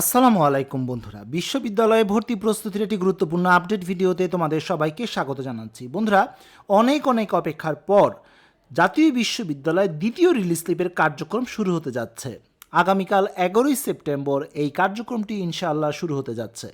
আসসালামু আলাইকুম বন্ধুরা। বিশ্ববিদ্যালয়ে ভর্তি প্রস্তুতির একটি গুরুত্বপূর্ণ আপডেট ভিডিওতে তোমাদের সবাইকে স্বাগত জানাচ্ছি। বন্ধুরা, অনেক অনেক অপেক্ষার পর জাতীয় বিশ্ববিদ্যালয়ে দ্বিতীয় রিলিজ স্লিপের কার্যক্রম শুরু হতে যাচ্ছে। আগামীকাল এগারোই সেপ্টেম্বর এই কার্যক্রমটি ইনশাআল্লাহ শুরু হতে যাচ্ছে।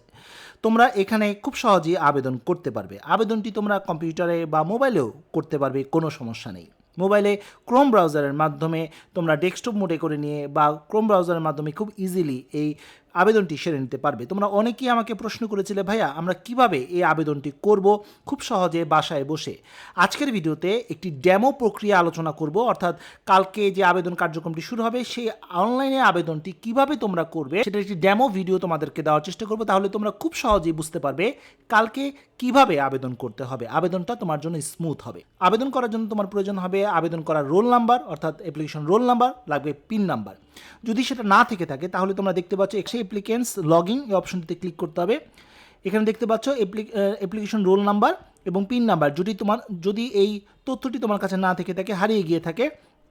তোমরা এখানে খুব সহজেই আবেদন করতে পারবে। আবেদনটি তোমরা কম্পিউটারে বা মোবাইলেও করতে পারবে, কোনো সমস্যা নেই। মোবাইলে ক্রোম ব্রাউজারের মাধ্যমে তোমরা ডেস্কটপ মোডে করে নিয়ে বা ক্রোম ব্রাউজারের মাধ্যমে খুব ইজিলি এই আবেদনটি সেরে নিতে পারবে। তোমরা অনেকেই আমাকে প্রশ্ন করেছিলে, ভাইয়া, আমরা কীভাবে এই আবেদনটি করব? খুব সহজে বাসায় বসে। আজকের ভিডিওতে একটি ডেমো প্রক্রিয়া আলোচনা করব, অর্থাৎ কালকে যে আবেদন কার্যক্রমটি শুরু হবে, সেই অনলাইনে আবেদনটি কীভাবে তোমরা করবে, সেটা একটি ডেমো ভিডিও তোমাদেরকে দেওয়ার চেষ্টা করব। তাহলে তোমরা খুব সহজেই বুঝতে পারবে কালকে কীভাবে আবেদন করতে হবে। আবেদনটা তোমার জন্য স্মুথ হবে। আবেদন করার জন্য তোমার প্রয়োজন হবে আবেদন করার রোল নাম্বার অর্থাৎ অ্যাপ্লিকেশন রোল নাম্বার লাগবে পিন নাম্বার যদি সেটা না থেকে থাকে, তাহলে তোমরা দেখতে পাচ্ছ এক্সে অ্যাপ্লিকেন্টস লগইন এই অপশনটিতে ক্লিক করতে হবে। এখানে দেখতে পাচ্ছ অ্যাপ্লিকেশন রোল নাম্বার এবং পিন নাম্বার যদি তোমার, যদি এই তথ্যটি তোমার কাছে না থেকে থাকে, হারিয়ে গিয়ে থাকে,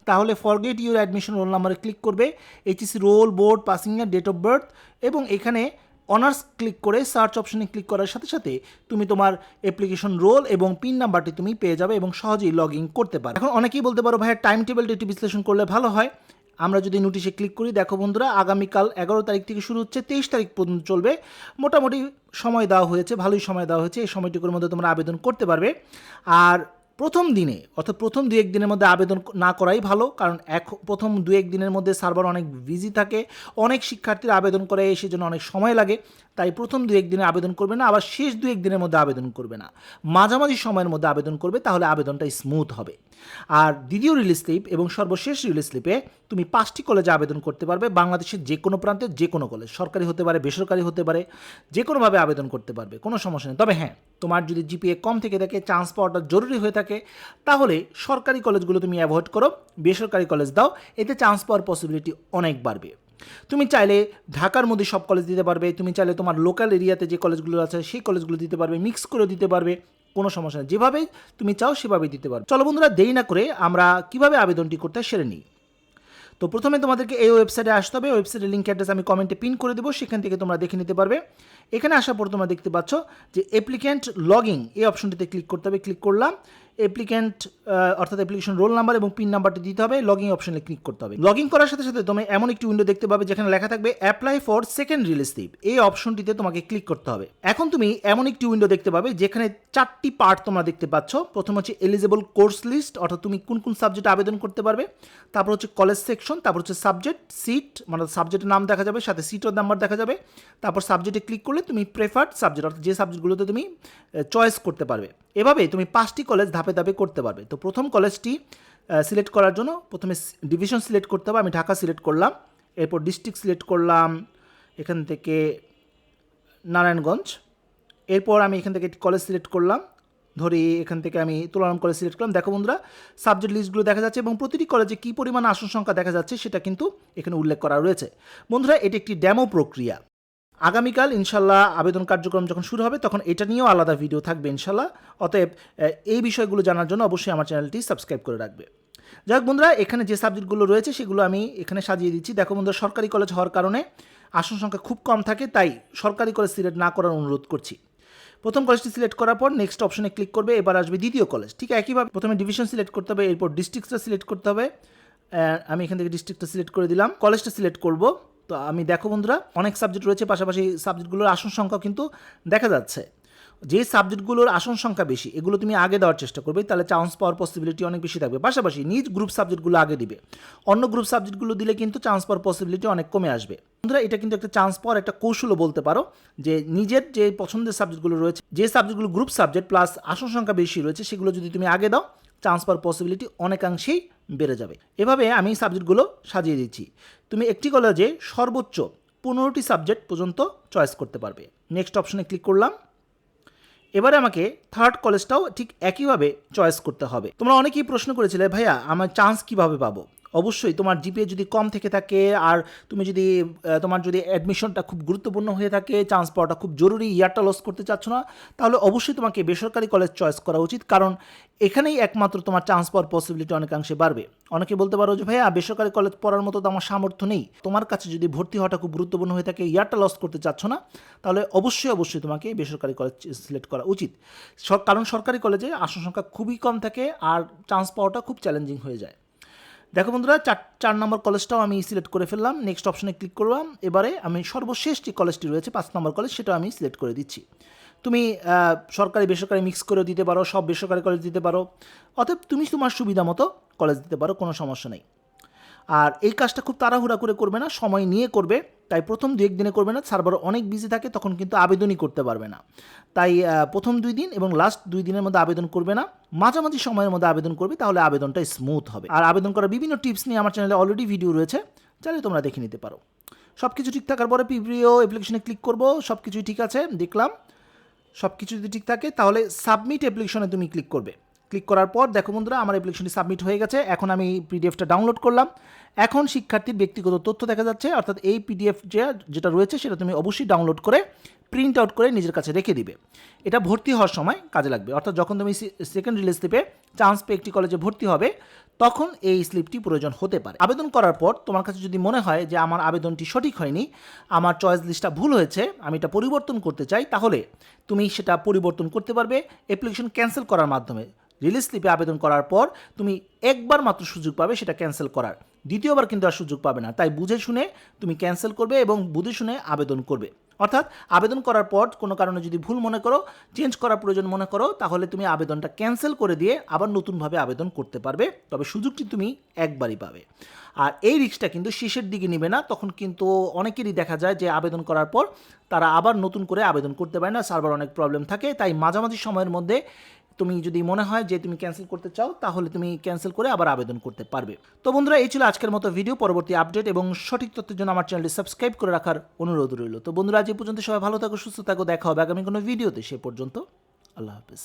তাহলে ফরগেট ইউর অ্যাডমিশন রোল নাম্বারে ক্লিক করবে। HSC roll board passing year date of birth এবং এখানে অনার্স ক্লিক করে সার্চ অপশনে ক্লিক করার সাথে সাথে তুমি তোমার অ্যাপ্লিকেশন রোল এবং পিন নাম্বারটি তুমি পেয়ে যাবে এবং সহজেই লগ ইন করতে পারো এখন অনেকেই বলতে পারো, ভাইয়া টাইম টেবিলটা একটু বিশ্লেষণ করলে ভালো হয়। আমরা যদি নোটিশে ক্লিক করি, দেখো বন্ধুরা, আগামীকাল এগারো তারিখ থেকে শুরু হচ্ছে, তেইশ তারিখ পর্যন্ত চলবে। মোটামুটি সময় দেওয়া হয়েছে, ভালোই সময় দেওয়া হয়েছে, এই সময়টুকুর মধ্যে তোমরা আবেদন করতে পারবে। আর প্রথম দিনে, অর্থাৎ প্রথম দু এক দিনের মধ্যে আবেদন না করাই ভালো, কারণ এক, প্রথম দু এক দিনের মধ্যে সার্ভার অনেক বিজি থাকে, অনেক শিক্ষার্থীরা আবেদন করে সেজন্য অনেক সময় লাগে। তাই প্রথম দু এক দিনে আবেদন করবে না, আবার শেষ দু এক দিনের মধ্যে আবেদন করবে না। মাঝামাঝি সময়ের মধ্যে আবেদন করবে, তাহলে আবেদনটা স্মুথ হবে। আর দ্বিতীয় রিলিজ স্লিপ এবং সর্বশেষ রিলিজ স্লিপে তুমি পাঁচটি কলেজে আবেদন করতে পারবে, বাংলাদেশের যে কোনো প্রান্তে যে কোনো কলেজ সরকারি হতে পারে, বেসরকারি হতে পারে যে কোনোভাবে আবেদন করতে পারবে, কোনো সমস্যা নেই। তবে হ্যাঁ তোমার যদি জিপিএ কম থেকে থাকে চান্স পাওয়াটা জরুরি হয়ে থাকে, তাহলে সরকারি কলেজগুলো তুমি অ্যাভয়েড করো, বেসরকারি কলেজ দাও, এতে চান্স পাওয়ার পসিবিলিটি অনেক বাড়বে। তুমি চাইলে ঢাকার মধ্যে সব কলেজ দিতে পারবে, তুমি চাইলে তোমার লোকাল এরিয়াতে যে কলেজগুলো আছে, সেই কলেজগুলো দিতে পারবে মিক্স করে দিতে পারবে, কোনো সমস্যা নেই। যেভাবে তুমি চাও, সেভাবেই দিতে পারবে। চলো বন্ধুরা, দেরি না করে আমরা কীভাবে আবেদনটি করতে সেরে নিই। তো প্রথমে তোমাদেরকে এই ওয়েবসাইটে আসতে হবে ওয়েবসাইটের লিঙ্ক অ্যাড্রেস আমি কমেন্টে পিন করে দেবো, সেখান থেকে তোমরা দেখে নিতে পারবে। এখানে আসার পর তোমরা দেখতে পাচ্ছ যে অ্যাপ্লিক্যান্ট লগিং এই অপশনটিতে ক্লিক করতে হবে ক্লিক করলাম। অ্যাপ্লিক্যান্ট অর্থাৎ অ্যাপ্লিকেশন রোল নাম্বার এবং পিন নাম্বারটি দিতে হবে লগিং অপশনে ক্লিক করতে হবে। লগিং করার সাথে সাথে তুমি এমন একটি উইন্ডো দেখতে পাবে যেখানে লেখা থাকবে apply for second release slip এই অপশনটিতে তোমাকে ক্লিক করতে হবে। এখন তুমি এমন একটি উইন্ডো দেখতে পাবে যেখানে চারটি পার্ট তোমরা দেখতে পাচ্ছ। প্রথম হচ্ছে এলিজেবল কোর্স লিস্ট অর্থাৎ তুমি কোন কোন সাবজেক্টে আবেদন করতে পারবে। তারপর হচ্ছে কলেজ সেকশন তারপর হচ্ছে সাবজেক্ট সিট মানে সাবজেক্টের নাম দেখা যাবে, সাথে সিটের নাম্বার দেখা যাবে। তারপর সাবজেক্টে ক্লিক করলে তুমি প্রেফার্ড সাবজেক্ট অর্থাৎ যে সাবজেক্টগুলোতে তুমি চয়েস করতে পারবে। এভাবে তুমি পাঁচটি কলেজ ধাপে ধাপে করতে পারবে। তো প্রথম কলেজটি সিলেক্ট করার জন্য প্রথমে ডিভিশন সিলেক্ট করতে হবে। আমি ঢাকা সিলেক্ট করলাম। এরপর ডিস্ট্রিক্ট সিলেক্ট করলাম, এখান থেকে নারায়ণগঞ্জ। এরপর আমি এখান থেকে একটি কলেজ সিলেক্ট করলাম। ধরি এখান থেকে আমি তুলনাম কলেজ সিলেক্ট করলাম। দেখো বন্ধুরা সাবজেক্ট লিস্টগুলো দেখা যাচ্ছে এবং প্রতিটি কলেজে কী পরিমাণ আসন সংখ্যা দেখা যাচ্ছে সেটা কিন্তু এখানে উল্লেখ করা রয়েছে। বন্ধুরা, এটি একটি ড্যামো প্রক্রিয়া। আগামীকাল ইনশাল্লাহ আবেদন কার্যক্রম যখন শুরু হবে, তখন এটা নিয়েও আলাদা ভিডিও থাকবে ইনশাল্লাহ। অতএব এই বিষয়গুলো জানার জন্য অবশ্যই আমার চ্যানেলটি সাবস্ক্রাইব করে রাখবে। যাই হোক বন্ধুরা, এখানে যে সাবজেক্টগুলো রয়েছে, সেগুলো আমি এখানে সাজিয়ে দিচ্ছি। দেখো বন্ধুরা, সরকারি কলেজ হওয়ার কারণে আসন সংখ্যা খুব কম থাকে, তাই সরকারি কলেজ সিলেক্ট না করার অনুরোধ করছি। প্রথম কলেজটি সিলেক্ট করার পর নেক্সট অপশনে ক্লিক করবে, এবার আসবে দ্বিতীয় কলেজ ঠিক একইভাবে প্রথমে ডিভিশন সিলেক্ট করতে হবে, এরপর ডিস্ট্রিক্টটা সিলেক্ট করতে হবে। আমি এখান থেকে ডিস্ট্রিক্টটা সিলেক্ট করে দিলাম। কলেজটা সিলেক্ট করব। তো আমি দেখো বন্ধুরা, অনেক সাবজেক্ট রয়েছে, পাশাপাশি সাবজেক্টগুলোর আসন সংখ্যা কিন্তু দেখা যাচ্ছে। যে সাবজেক্টগুলোর আসন সংখ্যা বেশি, এগুলো তুমি আগে দেওয়ার চেষ্টা করবে, তাহলে চান্স পাওয়ার পসিবিলিটি অনেক বেশি থাকবে। পাশাপাশি নিজ গ্রুপ সাবজেক্টগুলো আগে দিবে। অন্য গ্রুপ সাবজেক্টগুলো দিলে কিন্তু চান্স পাওয়ার পসিবিলিটি অনেক কমে আসবে। বন্ধুরা, এটা কিন্তু একটা চান্স পাওয়ার একটা কৌশলও বলতে পারো, যে নিজের যে পছন্দের সাবজেক্টগুলো রয়েছে, যে সাবজেক্টগুলো গ্রুপ সাবজেক্ট প্লাস আসন সংখ্যা বেশি রয়েছে, সেগুলো যদি তুমি আগে দাও চান্স পাওয়ার পসিবিলিটি অনেকাংশেই বেড়ে যাবে। এভাবে আমি সাবজেক্টগুলো সাজিয়ে দিচ্ছি। তুমি একটি কলেজে সর্বোচ্চ পনেরোটি সাবজেক্ট পর্যন্ত চয়েস করতে পারবে। নেক্সট অপশনে ক্লিক করলাম। এবারে আমাকে থার্ড কলেজটাও ঠিক একইভাবে চয়েস করতে হবে। তোমরা অনেকেই প্রশ্ন করেছিলে, ভাইয়া, আমার চান্স কীভাবে পাবো? অবশ্যই তোমার জিপিএ যদি কম থেকে থাকে আর তুমি যদি তোমার যদি অ্যাডমিশনটা খুব গুরুত্বপূর্ণ হয়ে থাকে চান্স পাওয়াটা খুব জরুরি, ইয়ারটা লস করতে চাচ্ছ না, তাহলে অবশ্যই তোমাকে বেসরকারি কলেজ চয়েস করা উচিত। কারণ এখানেই একমাত্র তোমার চান্স পাওয়ার পসিবিলিটি অনেকাংশে বাড়বে। অনেকে বলতে পারো যে, ভাইয়া, বেসরকারি কলেজ পড়ার মতো তো আমার সামর্থ্য নেই। তোমার কাছে যদি ভর্তি হওয়াটা খুব গুরুত্বপূর্ণ হয়ে থাকে, ইয়ারটা লস করতে চাচ্ছ না, তাহলে অবশ্যই অবশ্যই তোমাকে বেসরকারি কলেজ সিলেক্ট করা উচিত। কারণ সরকারি কলেজে আসন সংখ্যা খুবই কম থাকে আর চান্স পাওয়াটা খুব চ্যালেঞ্জিং হয়ে যায়। দেখো বন্ধুরা, চার চার নম্বর কলেজটাও আমি সিলেক্ট করে ফেললাম। নেক্সট অপশনে ক্লিক করলাম এবারে আমি সর্বশেষ যে কলেজটি রয়েছে, পাঁচ নম্বর কলেজ সেটাও আমি সিলেক্ট করে দিচ্ছি। তুমি সরকারি, বেসরকারি মিক্স করেও দিতে পারো, সব বেসরকারি কলেজ দিতে পারো। অতএব তুমি তোমার সুবিধা মতো কলেজ দিতে পারো, কোনো সমস্যা নেই। আর এই কাজটা খুব তাড়াহুড়া করে করবে না, সময় নিয়ে করবে। তাই প্রথম দু একদিনে করবে না সার্ভার অনেক বিজি থাকে, তখন কিন্তু আবেদনই করতে পারবে না। তাই প্রথম দুই দিন এবং লাস্ট দুই দিনের মধ্যে আবেদন করবে না, মাঝামাঝি সময়ের মধ্যে আবেদন করবে, তাহলে আবেদনটা স্মুথ হবে। আর আবেদন করার বিভিন্ন টিপস নিয়ে আমার চ্যানেলে অলরেডি ভিডিও রয়েছে, চাইলে তোমরা দেখে নিতে পারো। সব কিছু ঠিক থাকার পরে পিপ্রিও অ্যাপ্লিকেশনে ক্লিক করব সব কিছুই ঠিক আছে, দেখলাম। সব কিছু যদি ঠিক থাকে, তাহলে সাবমিট অ্যাপ্লিকেশনে তুমি ক্লিক করবে। ক্লিক করার পর দেখো বন্ধুরা, আমার অ্যাপ্লিকেশনটি সাবমিট হয়ে গেছে। এখন আমি পিডিএফটা ডাউনলোড করলাম। এখন শিক্ষার্থীর ব্যক্তিগত তথ্য দেখা যাচ্ছে। অর্থাৎ এই পিডিএফ যেটা রয়েছে, সেটা তুমি অবশ্যই ডাউনলোড করে প্রিন্ট আউট করে নিজের কাছে রেখে দিবে। এটা ভর্তি হওয়ার সময় কাজে লাগবে। অর্থাৎ যখন তুমি সেকেন্ড রিলিজ স্লিপে চান্স পেয়ে একটি কলেজে ভর্তি হবে, তখন এই স্লিপটি প্রয়োজন হতে পারে। আবেদন করার পর তোমার কাছে যদি মনে হয় যে আমার আবেদনটি সঠিক হয়নি, আমার চয়েস লিস্টটা ভুল হয়েছে, আমি এটা পরিবর্তন করতে চাই, তাহলে তুমি সেটা পরিবর্তন করতে পারবে অ্যাপ্লিকেশন ক্যান্সেল করার মাধ্যমে। রিলিজ স্লিপে আবেদন করার পর তুমি একবার মাত্র সুযোগ পাবে সেটা ক্যান্সেল করার। দ্বিতীয়বার কিন্তু আর সুযোগ পাবে না। তাই বুঝে শুনে তুমি ক্যান্সেল করবে এবং বুঝে শুনে আবেদন করবে। অর্থাৎ আবেদন করার পর কোনো কারণে যদি ভুল মনে করো চেঞ্জ করার প্রয়োজন মনে করো, তাহলে তুমি আবেদনটা ক্যান্সেল করে দিয়ে আবার নতুনভাবে আবেদন করতে পারবে। তবে সুযোগটি তুমি একবারই পাবে। আর এই রিক্সটা কিন্তু শেষের দিকে নেবে না। তখন কিন্তু অনেকেরই দেখা যায় যে আবেদন করার পর তারা আবার নতুন করে আবেদন করতে পারে না। সার্ভার অনেক প্রবলেম থাকে। তাই মাঝামাঝি সময়ের মধ্যে তুমি যদি মনে হয় যে তুমি ক্যান্সেল করতে চাও, তাহলে তুমি ক্যান্সেল করে আবার আবেদন করতে পারবে। তো বন্ধুরা, এই ছিল আজকের মতো ভিডিও পরবর্তী আপডেট এবং সঠিক তথ্যের জন্য আমার চ্যানেলটি সাবস্ক্রাইব করে রাখার অনুরোধ রইল। তো বন্ধুরা, আজ এই পর্যন্ত সবাই ভালো থাকো, সুস্থ থাকো, দেখা হবে আগামী কোনো ভিডিওতে সে পর্যন্ত আল্লাহ হাফিজ।